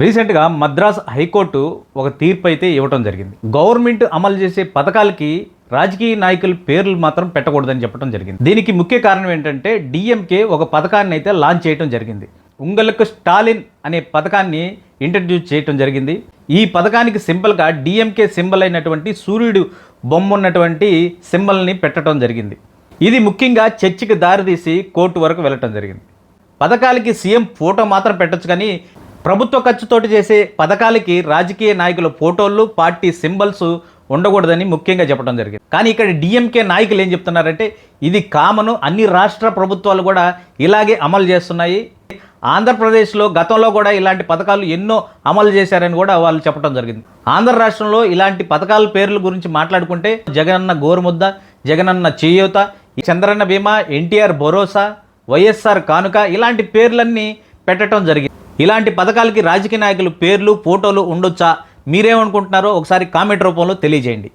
రీసెంట్గా మద్రాస్ హైకోర్టు ఒక తీర్పు అయితే ఇవ్వటం జరిగింది. గవర్నమెంట్ అమలు చేసే పథకాలకి రాజకీయ నాయకుల పేర్లు మాత్రం పెట్టకూడదని చెప్పడం జరిగింది. దీనికి ముఖ్య కారణం ఏంటంటే డిఎంకే ఒక పథకాన్ని అయితే లాంచ్ చేయడం జరిగింది. ఉంగలకు స్టాలిన్ అనే పథకాన్ని ఇంట్రడ్యూస్ చేయటం జరిగింది. ఈ పథకానికి సింపుల్గా డిఎంకే సింబల్ అయినటువంటి సూర్యుడు బొమ్మ ఉన్నటువంటి సింబల్ని పెట్టడం జరిగింది. ఇది ముఖ్యంగా చర్చికి దారితీసి కోర్టు వరకు వెళ్ళటం జరిగింది. పథకాలకి సీఎం ఫోటో మాత్రం పెట్టొచ్చు కానీ ప్రభుత్వ ఖర్చుతోటి చేసే పథకాలకి రాజకీయ నాయకుల ఫోటోలు పార్టీ సింబల్స్ ఉండకూడదని ముఖ్యంగా చెప్పడం జరిగింది. కానీ ఇక్కడ డిఎంకే నాయకులు ఏం చెప్తున్నారంటే ఇది కామను అన్ని రాష్ట్ర ప్రభుత్వాలు కూడా ఇలాగే అమలు చేస్తున్నాయి. ఆంధ్రప్రదేశ్లో గతంలో కూడా ఇలాంటి పథకాలు ఎన్నో అమలు చేశారని కూడా వాళ్ళు చెప్పడం జరిగింది. ఆంధ్ర రాష్ట్రంలో ఇలాంటి పథకాల పేర్ల గురించి మాట్లాడుకుంటే జగనన్న గోరుముద్ద జగనన్న చేయూత ఈ చంద్రన్న బీమా ఎన్టీఆర్ భరోసా వైఎస్ఆర్ కానుక ఇలాంటి పేర్లన్నీ పెట్టడం జరిగింది. ఇలాంటి పథకాలకి రాజకీయ నాయకులు పేర్లు ఫోటోలు ఉండొచ్చా? మీరేమనుకుంటున్నారో ఒకసారి కామెంట్ రూపంలో తెలియజేయండి.